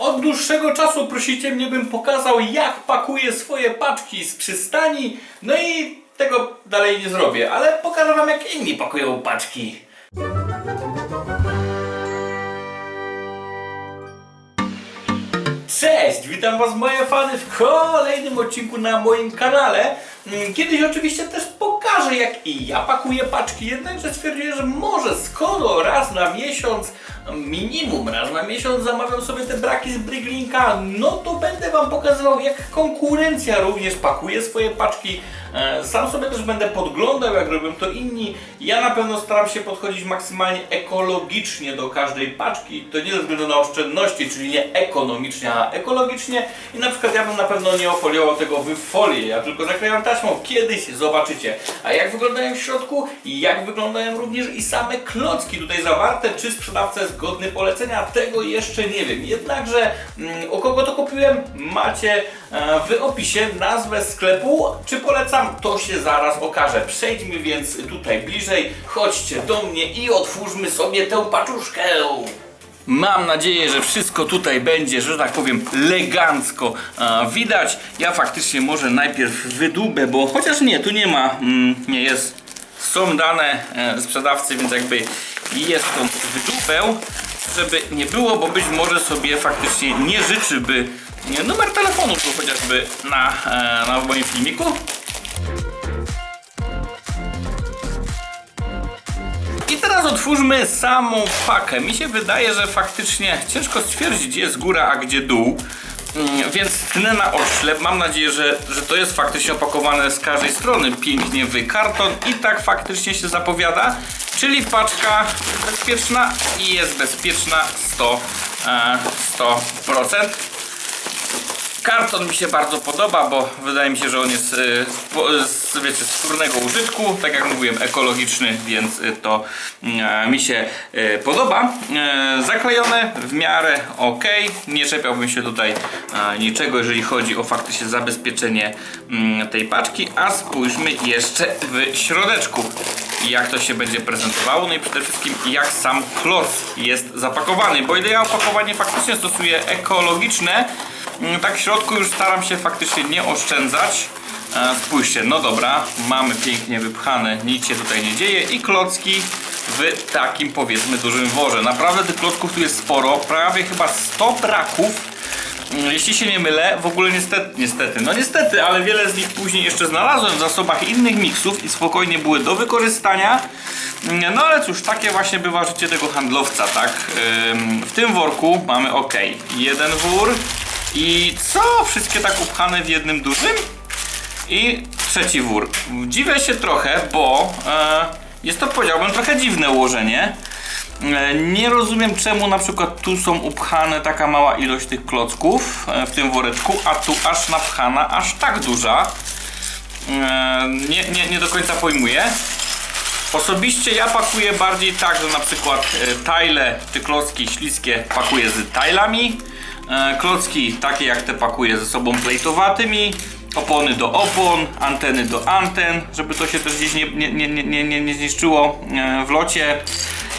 Od dłuższego czasu prosicie mnie, bym pokazał, jak pakuję swoje paczki z przystani. No i tego dalej nie zrobię, ale pokażę wam, jak inni pakują paczki. Cześć, witam was moje fany w kolejnym odcinku na moim kanale. Mm, Kiedyś oczywiście też pokażę jak i ja pakuję paczki, jednakże stwierdziłem, że może skoro raz na miesiąc, minimum raz na miesiąc zamawiam sobie te braki z Bryglinka, no to będę wam pokazywał jak konkurencja również pakuje swoje paczki. E, Sam sobie też będę podglądał jak robią to inni. Ja na pewno staram się podchodzić maksymalnie ekologicznie do każdej paczki. To nie ze względu na oszczędności, czyli nie ekonomicznie, a ekologicznie. I na przykład ja bym na pewno nie ofoliował tego w folię, ja tylko zaklejam taśmą. Kiedyś zobaczycie. A jak wyglądają w środku jak wyglądają również i same klocki tutaj zawarte, czy sprzedawca jest godny polecenia, tego jeszcze nie wiem. Jednakże mm, o kogo to kupiłem, macie e, w opisie nazwę sklepu. Czy polecam? To się zaraz okaże. Przejdźmy więc tutaj bliżej. Chodźcie do mnie i otwórzmy sobie tę paczuszkę. Mam nadzieję, że wszystko tutaj będzie, że tak powiem, elegancko e, widać. Ja faktycznie może najpierw wydłubę, bo chociaż nie, tu nie ma, mm, nie jest, są dane e, sprzedawcy, więc jakby jest tą wydłubę, żeby nie było, bo być może sobie faktycznie nie życzy, by numer telefonu tu chociażby na, e, na moim filmiku. I teraz otwórzmy samą pakę. Mi się wydaje, że faktycznie ciężko stwierdzić, gdzie jest góra, a gdzie dół. Mm, Więc tnę na oślep. Mam nadzieję, że, że to jest faktycznie opakowane z każdej strony pięknie w karton i tak faktycznie się zapowiada. Czyli paczka bezpieczna i jest bezpieczna 100, e, 100%. Karton mi się bardzo podoba, bo wydaje mi się, że on jest y, z, wiecie, z skórnego użytku, tak jak mówiłem, ekologiczny, więc y, to y, mi się y, podoba. Zaklejone w miarę ok, nie czepiałbym się tutaj niczego, jeżeli chodzi o faktycznie zabezpieczenie mm, tej paczki, a spójrzmy jeszcze w środeczku jak to się będzie prezentowało, no i przede wszystkim jak sam kloc jest zapakowany, bo ile ja opakowanie faktycznie stosuję ekologiczne, mm, tak w środku już staram się faktycznie nie oszczędzać. E, Spójrzcie, no dobra, mamy pięknie wypchane, nic się tutaj nie dzieje i klocki w takim powiedzmy dużym worze. Naprawdę tych klocków tu jest sporo, prawie chyba 100 braków. Mm, Jeśli się nie mylę, w ogóle niestety, niestety, no niestety, ale wiele z nich później jeszcze znalazłem w zasobach innych miksów i spokojnie były do wykorzystania. Mm, No ale cóż, takie właśnie bywa życie tego handlowca, tak? W tym worku mamy ok, jeden wór i co? Wszystkie tak upchane w jednym dużym? I trzeci wór. Dziwię się trochę, bo e, jest to powiedziałbym trochę dziwne ułożenie. E, nie rozumiem czemu na przykład tu są upchane taka mała ilość tych klocków e, w tym woreczku, a tu aż napchana, aż tak duża. E, nie, nie, nie do końca pojmuję. Osobiście ja pakuję bardziej tak, że na przykład e, tajle czy klocki śliskie pakuję z tajlami. E, Klocki takie jak te pakuję ze sobą plejtowatymi. Opony do opon, anteny do anten, żeby to się też gdzieś nie, nie, nie, nie, nie, zniszczyło e, w locie.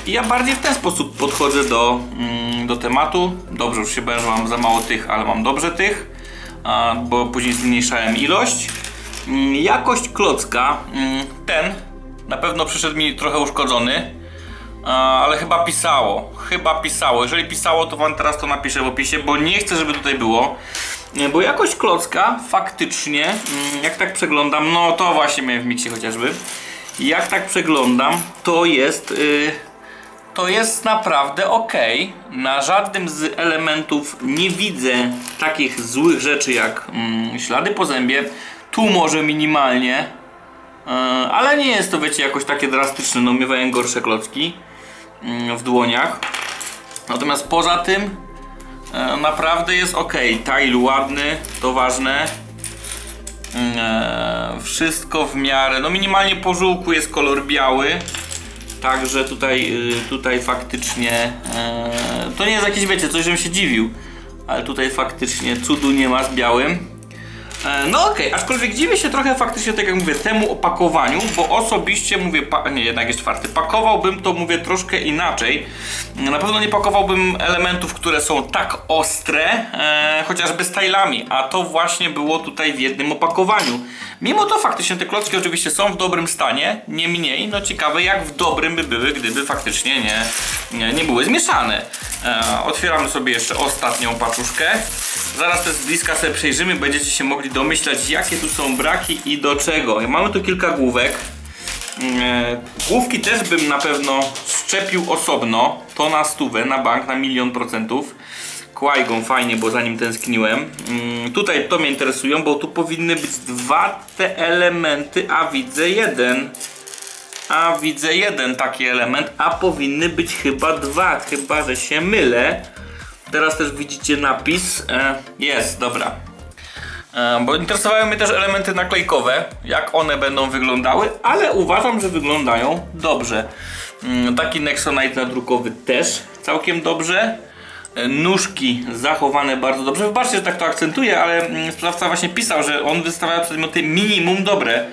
I ja bardziej w ten sposób podchodzę do, mm, do tematu. Dobrze, już się bałem, że mam za mało tych, ale mam dobrze tych, bo później zmniejszałem ilość. Mm, Jakość klocka, mm, ten na pewno przyszedł mi trochę uszkodzony, ale chyba pisało. Chyba pisało. Jeżeli pisało, to wam teraz to napiszę w opisie, bo nie chcę, żeby tutaj było. Bo jakość klocka faktycznie, mm, jak tak przeglądam, no to właśnie miałem w miksie chociażby. Jak tak przeglądam, to jest. y, to jest naprawdę ok. Na żadnym z elementów nie widzę takich złych rzeczy jak mm, ślady po zębie. Tu może minimalnie, e, ale nie jest to, wiecie, jakoś takie drastyczne. No, miewają gorsze klocki w dłoniach. Natomiast poza tym e, naprawdę jest ok. Tile ładny, to ważne. E, wszystko w miarę. No minimalnie po żółku jest kolor biały. Także tutaj, y, tutaj faktycznie e, to nie jest jakieś, wiecie, coś, żebym się dziwił, ale tutaj faktycznie cudu nie ma z białym. E, No okej, aczkolwiek dziwię się trochę faktycznie, tak jak mówię, temu opakowaniu, bo osobiście mówię, nie, jednak jest czwarty, pakowałbym to, mówię, troszkę inaczej. Na pewno nie pakowałbym elementów, które są tak ostre, e, chociażby stylami, a to właśnie było tutaj w jednym opakowaniu. Mimo to faktycznie te klocki oczywiście są w dobrym stanie, niemniej, no ciekawe jak w dobrym by były, gdyby faktycznie nie, nie, nie były zmieszane. E, otwieramy sobie jeszcze ostatnią paczuszkę. Zaraz też z bliska sobie przejrzymy, będziecie się mogli domyślać jakie tu są braki i do czego. Mamy tu kilka główek. E, Główki też bym na pewno szczepił osobno. To na stówę, na bank, na milion procentów. Qui-Gon fajnie, bo za nim tęskniłem. Mm, Tutaj to mnie interesują, bo tu powinny być dwa te elementy, a widzę jeden. A widzę jeden taki element, a powinny być chyba dwa, chyba że się mylę. Teraz też widzicie napis. E, jest, dobra. E, Bo interesowały mnie też elementy naklejkowe, jak one będą wyglądały, ale uważam, że wyglądają dobrze. Mm, Taki Nexonite nadrukowy też całkiem dobrze. E, Nóżki zachowane bardzo dobrze. Wybaczcie, że tak to akcentuję, ale mm, sprzedawca właśnie pisał, że on wystawia przedmioty minimum dobre.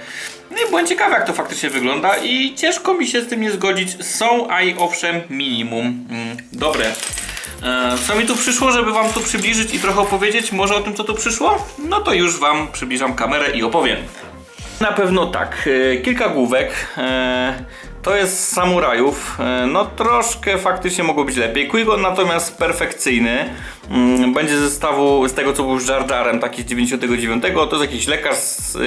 No i byłem ciekawy, jak to faktycznie wygląda i ciężko mi się z tym nie zgodzić. Są, a i owszem, minimum mm, dobre. E, Co mi tu przyszło, żeby wam tu przybliżyć i trochę opowiedzieć może o tym, co tu przyszło? No to już wam przybliżam kamerę i opowiem. Na pewno tak, e, kilka główek. e, To jest samurajów. No troszkę faktycznie mogło być lepiej. Qui-Gon natomiast perfekcyjny. Mm, Będzie ze zestawu z tego co był z Jar Jarem, taki z 99. To jest jakiś lekarz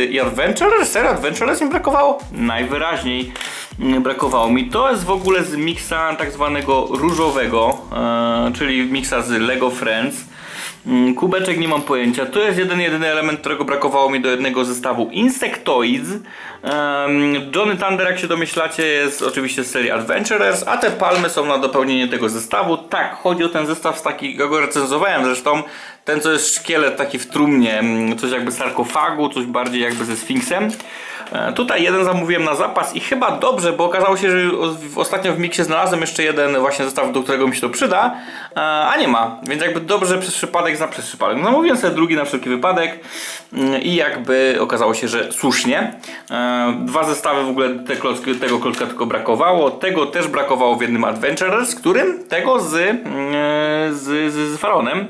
i Adventure? Ser Adventure mi brakowało? Najwyraźniej mm, brakowało mi. To jest w ogóle z miksa tak zwanego różowego, czyli miksa z Lego Friends. Mm, Kubeczek nie mam pojęcia. To jest jeden jedyny element, którego brakowało mi do jednego zestawu Insectoids. Johnny Thunder, jak się domyślacie, jest oczywiście z serii Adventurers, a te palmy są na dopełnienie tego zestawu. Tak, chodzi o ten zestaw z takiego, go recenzowałem zresztą. Ten, co jest szkielet taki w trumnie, mm, coś jakby sarkofagu, coś bardziej jakby ze sfinksem. E, Tutaj jeden zamówiłem na zapas i chyba dobrze, bo okazało się, że ostatnio w miksie znalazłem jeszcze jeden właśnie zestaw, do którego mi się to przyda, e, a nie ma, więc jakby dobrze przez przypadek za przez przypadek. Zamówiłem sobie drugi na wszelki wypadek mm, i jakby okazało się, że słusznie. E, Dwa zestawy w ogóle te klocki, tego klocka tylko brakowało, tego też brakowało w jednym Adventurers, z którym tego z, mm, z, z, z Faronem.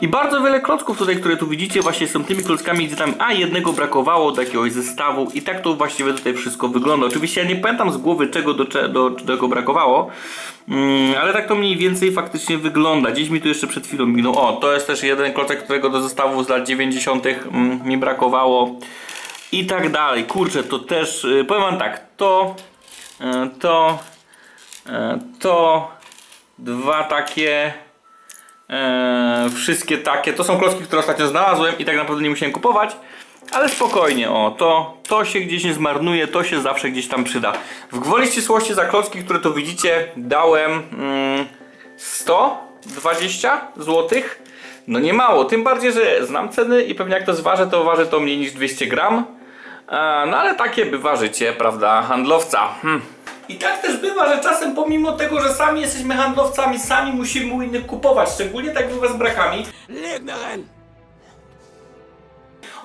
I bardzo wiele klocków tutaj, które tu widzicie właśnie są tymi klockami, gdzie tam a jednego brakowało do jakiegoś zestawu i tak to właściwie tutaj wszystko wygląda. Oczywiście ja nie pamiętam z głowy czego do, do czego brakowało, mm, ale tak to mniej więcej faktycznie wygląda. Gdzieś mi tu jeszcze przed chwilą minął. O, to jest też jeden klocek, którego do zestawu z lat 90. mm, mi brakowało. I tak dalej. Kurczę, to też, y, powiem wam tak, to, y, to, y, to, dwa takie, e, wszystkie takie, to są klocki, które ostatnio znalazłem i tak naprawdę nie musiałem kupować, ale spokojnie, o, to, to się gdzieś nie zmarnuje, to się zawsze gdzieś tam przyda. W gwoli ścisłości za klocki, które tu widzicie, dałem mm, 120 zł. No nie mało, tym bardziej, że znam ceny i pewnie jak to zważę, to waży to mniej niż 200 gram. E, No ale takie bywa życie, prawda, handlowca. Hm. I tak też bywa, że czasem pomimo tego, że sami jesteśmy handlowcami, sami musimy u innych kupować, szczególnie tak bywa z brakami.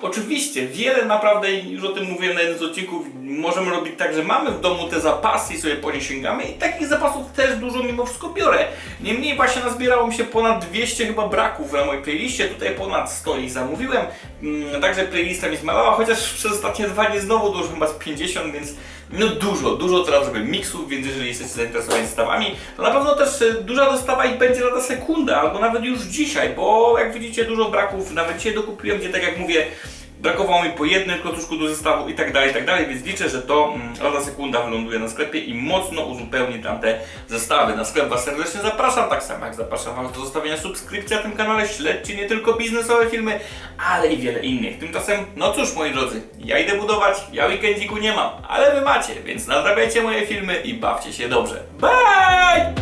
Oczywiście, wiele naprawdę, już o tym mówiłem na jednym z odcinków, możemy robić tak, że mamy w domu te zapasy i sobie po nie sięgamy i takich zapasów też dużo mimo wszystko biorę. Niemniej właśnie nazbierało mi się ponad 200 chyba braków na mojej playliście, tutaj ponad 100 ich zamówiłem, mm, także playlista mi zmalała, chociaż przez ostatnie dwa dni znowu dużo, chyba z 50, więc no dużo, dużo teraz zrobię miksów, więc jeżeli jesteście zainteresowani zestawami, to na pewno też e, duża dostawa ich będzie lada sekunda, albo nawet już dzisiaj, bo jak widzicie dużo braków, nawet dzisiaj dokupiłem, gdzie tak jak mówię, brakowało mi po jednym klocuszku do zestawu i tak dalej, i tak dalej, więc liczę, że to mm, lada sekunda wyląduje na sklepie i mocno uzupełni tamte zestawy. Na sklep Was serdecznie zapraszam, tak samo jak zapraszam Was do zostawienia subskrypcji na tym kanale, śledźcie nie tylko biznesowe filmy, ale i wiele innych. Tymczasem, no cóż moi drodzy, ja idę budować, ja weekendziku nie mam, ale Wy macie, więc nadrabiajcie moje filmy i bawcie się dobrze. Bye!